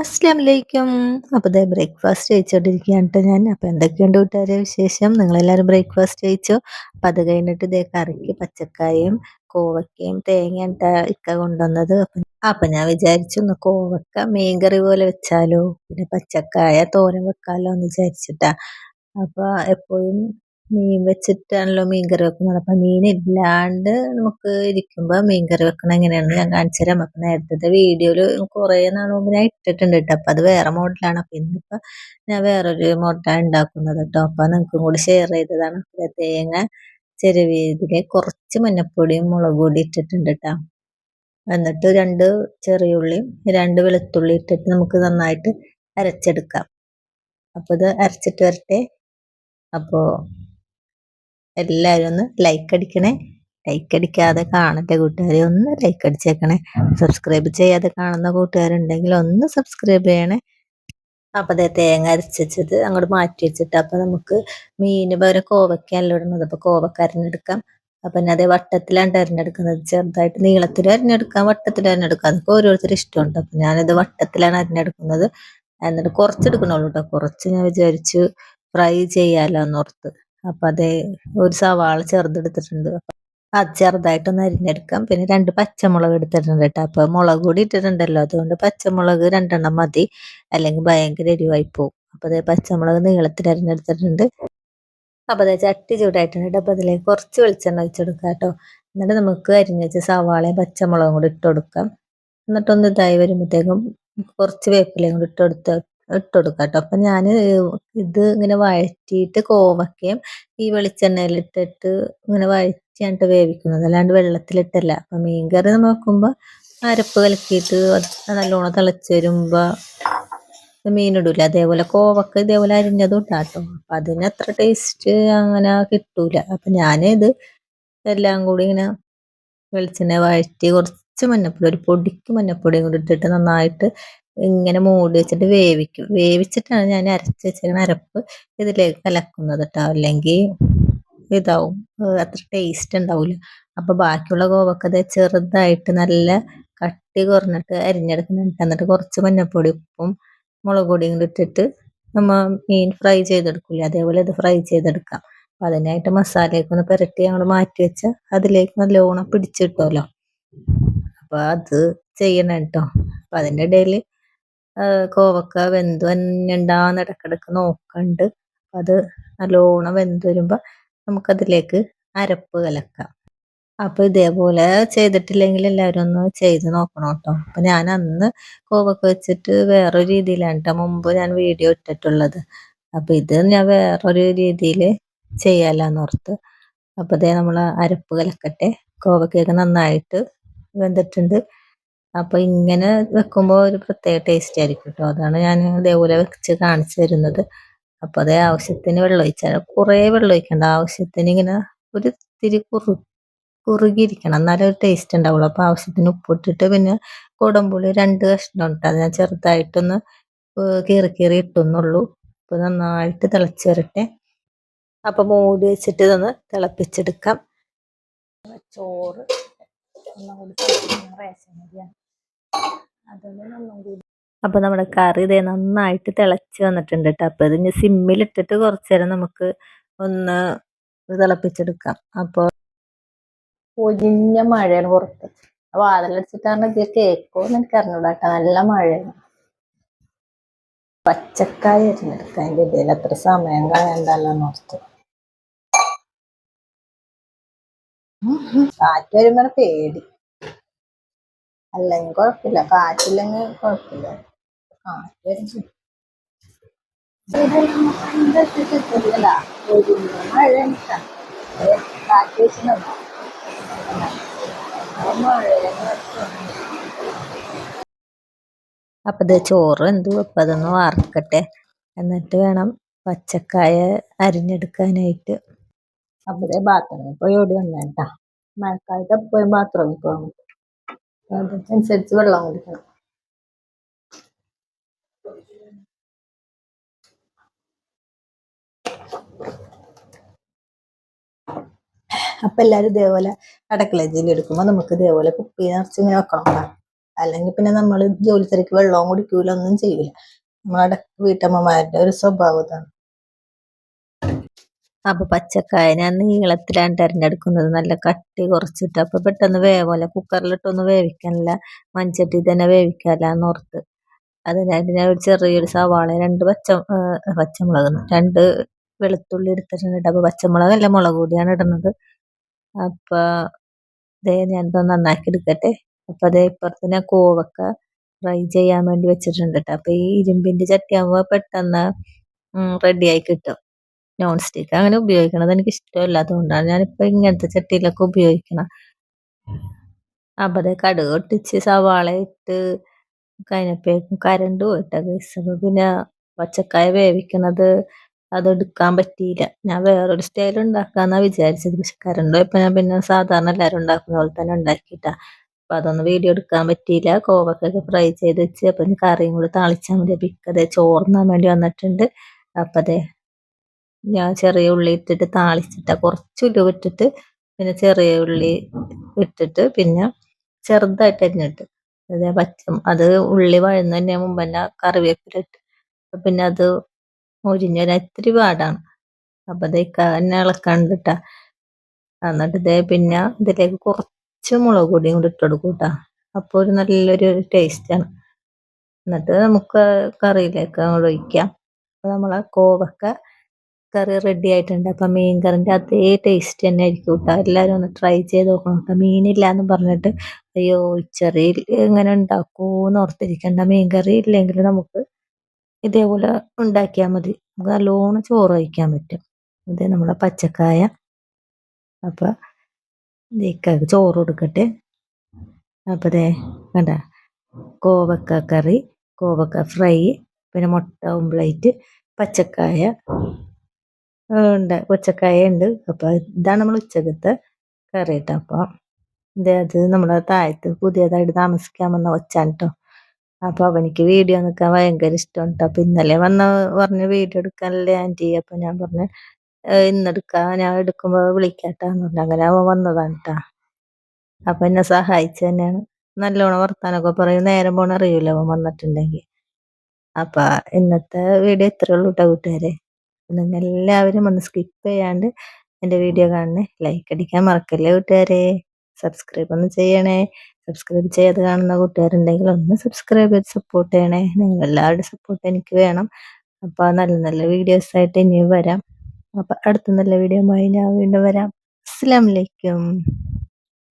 അസ്സാം വലൈക്കും അപ്പോൾ ഇതേ ബ്രേക്ക്ഫാസ്റ്റ് കഴിച്ചുകൊണ്ടിരിക്കുകയാണ് കേട്ടോ ഞാൻ. അപ്പോൾ എന്തൊക്കെയുണ്ട് കൂട്ടുകാരെ വിശേഷം? നിങ്ങളെല്ലാവരും ബ്രേക്ക്ഫാസ്റ്റ് കഴിച്ചു? അപ്പം അത് കഴിഞ്ഞിട്ട് ഇതേ കറിക്ക് പച്ചക്കായും കോവക്കയും തേങ്ങയും ഇക്ക കൊണ്ടുവന്നത്. അപ്പം അപ്പം ഞാൻ വിചാരിച്ചു ഒന്ന് കോവക്ക മീൻകറി പോലെ വെച്ചാലോ? പിന്നെ പച്ചക്കായ തോരൻ വെക്കാലോ എന്ന് വിചാരിച്ചിട്ടാ. അപ്പോൾ എപ്പോഴും മീൻ വെച്ചിട്ടാണല്ലോ മീൻ കറി വെക്കുന്നത്. അപ്പം മീൻ ഇല്ലാണ്ട് നമുക്ക് ഇരിക്കുമ്പോൾ മീൻ കറി വെക്കണം എങ്ങനെയാണെന്ന് ഞാൻ കാണിച്ചു തരാം. അപ്പം നേരത്തെ വീഡിയോയിൽ കുറേ നാൾ മുമ്പ് ഞാൻ ഇട്ടിട്ടുണ്ട് കേട്ടോ. അപ്പം അത് വേറെ മോഡലാണ് അപ്പം ഇന്നിപ്പോൾ ഞാൻ വേറൊരു മോഡലാണ് ഉണ്ടാക്കുന്നത് കേട്ടോ. അപ്പം നിങ്ങൾക്കും കൂടി ഷെയർ ചെയ്തതാണ്. തേങ്ങ ചെരുവിയതിൽ കുറച്ച് മഞ്ഞപ്പൊടിയും മുളക് പൊടി ഇട്ടിട്ടുണ്ട് കേട്ടോ. എന്നിട്ട് രണ്ട് ചെറിയ ചെറിയുള്ളിയും രണ്ട് വെളുത്തുള്ളി ഇട്ടിട്ട് നമുക്ക് നന്നായിട്ട് അരച്ചെടുക്കാം. അപ്പോൾ ഇത് അരച്ചിട്ട് വരട്ടെ. അപ്പോൾ എല്ലാവരും ഒന്ന് ലൈക്ക് അടിക്കണേ. ലൈക്ക് അടിക്കാതെ കാണട്ടെ കൂട്ടുകാരെ ഒന്ന് ലൈക്ക് അടിച്ചേക്കണേ. സബ്സ്ക്രൈബ് ചെയ്യാതെ കാണുന്ന കൂട്ടുകാരുണ്ടെങ്കിൽ ഒന്ന് സബ്സ്ക്രൈബ് ചെയ്യണേ. അപ്പൊ അതേ തേങ്ങ അരച്ചത് അങ്ങോട്ട് മാറ്റി വെച്ചിട്ട് അപ്പം നമുക്ക് മീന് പകരം കോവയ്ക്കല്ല ഇടുന്നത്? അപ്പൊ കോവക്ക അപ്പൊ അപ്പം അതേ വട്ടത്തിലാണ് അരിഞ്ഞെടുക്കുന്നത്. ചെറുതായിട്ട് നീളത്തിൽ അരിഞ്ഞെടുക്കാം വട്ടത്തിൽ അരിഞ്ഞെടുക്കാം. അതൊക്കെ ഓരോരുത്തരും ഇഷ്ടമുണ്ട്. അപ്പം ഞാനിത് വട്ടത്തിലാണ് അരിഞ്ഞെടുക്കുന്നത്. എന്നിട്ട് കുറച്ചെടുക്കണുള്ളൂ കേട്ടോ കുറച്ച് ഞാൻ വിചാരിച്ചു ഫ്രൈ ചെയ്യാമല്ലോ എന്നോർത്ത് അപ്പം അത് ഒരു സവാള ചെറുതെടുത്തിട്ടുണ്ട്. അത് ചെറുതായിട്ടൊന്ന് അരിഞ്ഞെടുക്കാം. പിന്നെ രണ്ട് പച്ചമുളക് എടുത്തിട്ടുണ്ട് കേട്ടോ. അപ്പൊ മുളക് കൂടി ഇട്ടിട്ടുണ്ടല്ലോ. അതുകൊണ്ട് പച്ചമുളക് രണ്ടെണ്ണം മതി. അല്ലെങ്കിൽ ഭയങ്കര എരിവായി പോകും അപ്പൊ അതേ പച്ചമുളക് നീളത്തിൽ അരിഞ്ഞെടുത്തിട്ടുണ്ട്. അപ്പൊ അതേ ചട്ടി ചൂടായിട്ടുണ്ട് അപ്പൊ അതിലേക്ക് കുറച്ച് വെളിച്ചെണ്ണ ഒഴിച്ചെടുക്കാം കേട്ടോ. എന്നിട്ട് നമുക്ക് അരിഞ്ഞ് വെച്ച സവാളയും പച്ചമുളകും കൂടി ഇട്ട് കൊടുക്കാം. എന്നിട്ടൊന്ന് ഇതായി വരുമ്പോഴത്തേക്കും കുറച്ച് വേപ്പിലയും കൂടി ഇട്ട് കൊടുത്ത് ഇട്ട് കൊടുക്കാം കേട്ടോ അപ്പം ഞാൻ ഇത് ഇങ്ങനെ വഴറ്റിയിട്ട് കോവക്കയും ഈ വെളിച്ചെണ്ണയിലിട്ടിട്ട് ഇങ്ങനെ വഴറ്റിയാണ് വേവിക്കുന്നത്. അല്ലാണ്ട് വെള്ളത്തിലിട്ടല്ല. അപ്പം മീൻകറി കറി നോക്കുമ്പോൾ അരപ്പ് കലക്കിയിട്ട് നല്ലോണം തിളച്ച് വരുമ്പോൾ മീനിടൂല. അതേപോലെ കോവക്ക ഇതേപോലെ അരിഞ്ഞതും ഇട്ടാട്ടോ. അപ്പം അതിന് അത്ര ടേസ്റ്റ് അങ്ങനെ കിട്ടൂല. അപ്പം ഞാനിത് എല്ലാം കൂടി ഇങ്ങനെ വെളിച്ചെണ്ണ വഴറ്റി കുറച്ച് മഞ്ഞപ്പൊടി ഒരു പൊടിക്ക് മഞ്ഞപ്പൊടിയും കൂടി ഇട്ടിട്ട് നന്നായിട്ട് ഇങ്ങനെ മൂടി വെച്ചിട്ട് വേവിക്കും. വേവിച്ചിട്ടാണ് ഞാൻ അരച്ച് വെച്ചിരിക്കുന്ന അരപ്പ് ഇതിലേക്ക് കലക്കുന്നത് കേട്ടോ അല്ലെങ്കിൽ ഇതാവും. അത്ര ടേസ്റ്റ് ഉണ്ടാവില്ല അപ്പോൾ ബാക്കിയുള്ള ഗോവക്കത് ചെറുതായിട്ട് നല്ല കട്ടി കുറഞ്ഞിട്ട് അരിഞ്ഞെടുക്കുന്നുണ്ട് എന്നിട്ട് കുറച്ച് മഞ്ഞൾപ്പൊടി ഉപ്പും മുളക് പൊടിയും ഇട്ടിട്ട് നമ്മൾ മീൻ ഫ്രൈ ചെയ്തെടുക്കില്ല അതേപോലെ ഇത് ഫ്രൈ ചെയ്തെടുക്കാം. അപ്പം അതിനായിട്ട് മസാലയൊക്കെ ഒന്ന് പുരട്ടി ഞങ്ങൾ മാറ്റി വെച്ച അതിലേക്ക് നല്ലോണം പിടിച്ചിട്ടോലോ അപ്പോൾ അത് ചെയ്യണം കേട്ടോ അപ്പം അതിന്റെ ഇടയിൽ കോവക്ക വെന്ത് വന്നിണ്ടാന്ന് ഇടക്കിടക്ക് നോക്കണ്ട്. അത് നല്ലോണം വെന്ത് വരുമ്പോൾ നമുക്കതിലേക്ക് അരപ്പ് കലക്കാം. അപ്പോൾ ഇതേപോലെ ചെയ്തിട്ടില്ലെങ്കിൽ എല്ലാവരും ഒന്ന് ചെയ്ത് നോക്കണം കേട്ടോ അപ്പം ഞാൻ അന്ന് കോവക്ക വെച്ചിട്ട് വേറൊരു രീതിയിലാണ് കേട്ടോ മുമ്പ് ഞാൻ വീഡിയോ ഇട്ടിട്ടുള്ളത്. അപ്പോൾ ഇത് ഞാൻ വേറൊരു രീതിയിൽ ചെയ്യാമല്ലോ ഓർത്ത്. അപ്പോൾ ഇതേ നമ്മൾ അരപ്പ് കലക്കട്ടെ. കോവക്കയൊക്കെ നന്നായിട്ട് വെന്തിട്ടുണ്ട്. അപ്പോൾ ഇങ്ങനെ വെക്കുമ്പോൾ ഒരു പ്രത്യേക ടേസ്റ്റ് ആയിരിക്കും കേട്ടോ അതാണ് ഞാൻ ഇതേപോലെ വെച്ച് കാണിച്ചു തരുന്നത്. അപ്പോൾ അതേ ആവശ്യത്തിന് വെള്ളം ഒഴിച്ചാൽ കുറേ വെള്ളം ഒഴിക്കണ്ട. ആവശ്യത്തിന് ഇങ്ങനെ ഒരു ഇത്തിരി കുറു കുറുകിയിരിക്കണം. എന്നാലേ ഒരു ടേസ്റ്റ് ഉണ്ടാവുള്ളൂ. അപ്പോൾ ആവശ്യത്തിന് ഉപ്പിട്ടിട്ട് പിന്നെ കുടമ്പുളി രണ്ട് കഷ്ണം ഉണ്ട്. അത് ഞാൻ ചെറുതായിട്ടൊന്ന് കീറി കീറി ഇട്ടുന്നുള്ളൂ. അപ്പോൾ നന്നായിട്ട് തിളച്ച് വരട്ടെ. അപ്പോൾ മൂടി വെച്ചിട്ട് ഇതൊന്ന് തിളപ്പിച്ചെടുക്കാം. ചോറ്. റേഷൻ അരിയാണ് അപ്പൊ നമ്മുടെ കറി ഇതേ നന്നായിട്ട് തിളച്ച് വന്നിട്ടുണ്ട് കേട്ടോ അപ്പൊ ഇതിന് സിമ്മിലിട്ടിട്ട് കുറച്ചു നേരം നമുക്ക് ഒന്ന് തിളപ്പിച്ചെടുക്കാം. അപ്പോൾ പൊരിഞ്ഞ മഴയാണ് പുറത്ത്. വാതിലടിച്ചിട്ടാണ് ഇത് കേക്കോന്ന് എനിക്ക് അറിഞ്ഞൂടാ കേട്ടോ നല്ല മഴയാണ്. പച്ചക്കായ അരിഞ്ഞെടുക്കാം അതിന്റെ ഇടയിൽ അത്ര സമയം കളയണ്ടല്ലോ ഓർത്ത്. കാറ്റ് വരുമ്പോൾ പേടി. അല്ലെങ്കിൽ കുഴപ്പമില്ല കാറ്റില്ലെങ്കിൽ കുഴപ്പമില്ല കാറ്റ് വരുന്നു അപ്പം ഇത് ചോറ് എന്തു അപ്പം അതൊന്ന് വറക്കട്ടെ എന്നിട്ട് വേണം പച്ചക്കായ അരിഞ്ഞെടുക്കാനായിട്ട്. അപ്പം ബാത്റൂമിൽ പോയി ഓടി വന്നേട്ടാ. മഴക്കാലത്ത് എപ്പോഴും ബാത്റൂമിൽ പോകാൻ അതനുസരിച്ച് വെള്ളം കുടിക്കണം. അപ്പൊ എല്ലാരും ഇതേപോലെ അടക്കള ജെല്ലി എടുക്കുമ്പോൾ നമുക്ക് ഇതേപോലെ കുപ്പി നിറച്ച് ഇങ്ങനെ വെക്കണം അല്ലെങ്കിൽ പിന്നെ നമ്മൾ ജോലി തിരക്ക് വെള്ളവും കുടിക്കൂല ഒന്നും ചെയ്യില്ല നമ്മളവിടെ വീട്ടമ്മമാരുടെ ഒരു സ്വഭാവം അപ്പൊ പച്ചക്കായ ഞാൻ നീളത്തിലാണ് തിരഞ്ഞെടുക്കുന്നത്. നല്ല കട്ടി കുറച്ചിട്ട് അപ്പൊ പെട്ടെന്ന് വേവല്ല കുക്കറിലിട്ടൊന്നും വേവിക്കാനില്ല. മൺചട്ടി തന്നെ വേവിക്കാല്ലാന്ന് ഓർത്ത്. അതിനായിട്ട് ഞാൻ ഒരു ചെറിയൊരു സവാള രണ്ട് പച്ച പച്ചമുളക് രണ്ട് വെളുത്തുള്ളി എടുത്തിട്ടുണ്ട് അപ്പൊ പച്ചമുളകല്ല മുളക് കൂടിയാണ് ഇടുന്നത്. അപ്പൊ ഇതേ ഞാൻ നന്നാക്കി എടുക്കട്ടെ. അപ്പൊ അതേ ഇപ്പുറത്ത് ഞാൻ കോവക്ക ഫ്രൈ ചെയ്യാൻ വേണ്ടി വെച്ചിട്ടുണ്ട് കേട്ടോ. അപ്പൊ ഈ ഇരുമ്പിന്റെ ചട്ടിയാകുമ്പോ പെട്ടെന്ന് റെഡിയായി കിട്ടും. നോൺ സ്റ്റിക്ക് അങ്ങനെ ഉപയോഗിക്കണത് എനിക്ക് ഇഷ്ടമില്ലാത്തതുകൊണ്ടാണ് ഞാനിപ്പോൾ ഞാനിപ്പോ ഇങ്ങനത്തെ ചട്ടിയിലൊക്കെ ഉപയോഗിക്കണം. അപ്പൊ കടുക് ഒട്ടിച്ച് സവാള ഇട്ട് കഴിഞ്ഞപ്പോഴേക്കും കരണ്ട് പോയിട്ടാ അപ്പൊ പിന്നെ പച്ചക്കായ വേവിക്കണത് അതെടുക്കാൻ പറ്റിയില്ല. ഞാൻ വേറൊരു സ്റ്റൈൽ ഉണ്ടാക്കാന്നാ വിചാരിച്ചത്. പക്ഷെ കരണ്ട് പോയപ്പോൾ ഞാൻ പിന്നെ സാധാരണ എല്ലാവരും ഉണ്ടാക്കുന്ന പോലെ തന്നെ ഉണ്ടാക്കിയിട്ടാ. അപ്പൊ അതൊന്നും വീഡിയോ എടുക്കാൻ പറ്റിയില്ല. കോവക്കൊക്കെ ഫ്രൈ ചെയ്ത് വെച്ച് അപ്പൊ കറിയും കൂടി താളിച്ചാൽ മതി. അപ്പൊ ചോർന്നാൻ വേണ്ടി വന്നിട്ടുണ്ട്. അപ്പം അതെ ഞാൻ ചെറിയ ഉള്ളി ഇട്ടിട്ട് താളിച്ചിട്ട കുറച്ച് ഉലുവ ഇട്ടിട്ട് പിന്നെ ചെറിയ ഉള്ളി ഇട്ടിട്ട് പിന്നെ ചെറുതായിട്ട് അരിഞ്ഞിട്ട് അതേ പച്ച അത് ഉള്ളി വഴുന്നതിന് മുമ്പ് തന്നെ കറിവേപ്പില ഇട്ട്. പിന്നെ അത് മുരിഞ്ഞ ഇത്തിരി പാടാണ്. അപ്പൊ ഇതേക്ക് എന്നെ ഇളക്കണ്ടിട്ടാ എന്നിട്ട് ഇതേ പിന്നെ ഇതിലേക്ക് കുറച്ച് മുളക് പൊടിയും കൂടി ഇട്ട് കൊടുക്കൂട്ടാ അപ്പൊ ഒരു നല്ലൊരു ടേസ്റ്റാണ് എന്നിട്ട് നമുക്ക് കറിയിലേക്ക് ഒഴിക്കാം. അപ്പൊ നമ്മളെ കോവക്ക കറി റെഡി ആയിട്ടുണ്ട്. അപ്പൊ മീൻ കറിന്റെ അതേ ടേസ്റ്റ് തന്നെ ആയിരിക്കും കേട്ടോ എല്ലാരും ഒന്ന് ട്രൈ ചെയ്ത് നോക്കണം. കേട്ടോ മീനില്ല എന്ന് പറഞ്ഞിട്ട് അയ്യോ ചെറിയ എങ്ങനെ ഉണ്ടാക്കൂന്ന് ഓർത്തിരിക്കണ്ട. മീൻ കറി ഇല്ലെങ്കിൽ നമുക്ക് ഇതേപോലെ ഉണ്ടാക്കിയാൽ മതി. നമുക്ക് നല്ലോണം ചോറ് കഴിക്കാൻ പറ്റും. ഇത് നമ്മളെ പച്ചക്കായ. അപ്പൊ ഇതിലേക്ക് ചോറ് കൊടുക്കട്ടെ. അപ്പൊ ദേ കണ്ട കോവക്ക കറി കോവക്ക ഫ്രൈ പിന്നെ മുട്ട ഓംപ്ലേറ്റ് പച്ചക്കായ ഉണ്ട്. പച്ചക്കായ ഉണ്ട് അപ്പൊ ഇതാണ് നമ്മൾ ഉച്ചക്കത്തെ കറി കേട്ടോ അത് നമ്മുടെ താഴത്ത് പുതിയതായിട്ട് താമസിക്കാൻ വന്ന ഒച്ചാണ് കേട്ടോ അപ്പൊ അവനിക്ക് വീഡിയോ നിൽക്കാൻ ഭയങ്കര ഇഷ്ടമാണ് കേട്ടോ അപ്പൊ ഇന്നലെ വന്ന പറഞ്ഞ് വീഡിയോ എടുക്കാനല്ലേ ആന്റി അപ്പൊ ഞാൻ പറഞ്ഞു ഇന്നെടുക്കാം ഞാൻ എടുക്കുമ്പോ വിളിക്കാട്ടാന്ന് പറഞ്ഞു. അങ്ങനെ അവൻ വന്നതാണ് കേട്ടാ അപ്പൊ എന്നെ സഹായിച്ചു തന്നെയാണ്. നല്ലോണം വർത്താനൊക്കെ പറയും. നേരം പോണ അവൻ വന്നിട്ടുണ്ടെങ്കിൽ. അപ്പൊ ഇന്നത്തെ വീഡിയോ എത്ര ഉള്ളൂ കേട്ടോ കൂട്ടുകാരെ. നിങ്ങൾ എല്ലാവരും ഒന്ന് സ്കിപ്പ് ചെയ്യാണ്ട് എന്റെ വീഡിയോ കാണണേ. ലൈക്ക് അടിക്കാൻ മറക്കല്ലേ കൂട്ടുകാരെ? സബ്സ്ക്രൈബ് ഒന്ന് ചെയ്യണേ. സബ്സ്ക്രൈബ് ചെയ്ത് കാണുന്ന കൂട്ടുകാരുണ്ടെങ്കിൽ ഒന്ന് സബ്സ്ക്രൈബ് ചെയ്ത് സപ്പോർട്ട് ചെയ്യണേ. നിങ്ങൾ എല്ലാവരുടെ സപ്പോർട്ട് എനിക്ക് വേണം. അപ്പോൾ നല്ല നല്ല വീഡിയോസ് ആയിട്ട് ഇനിയും വരാം. അപ്പോൾ അടുത്ത നല്ല വീഡിയോ ഞാൻ വീണ്ടും വരാം. അസ്സാം വലൈക്കും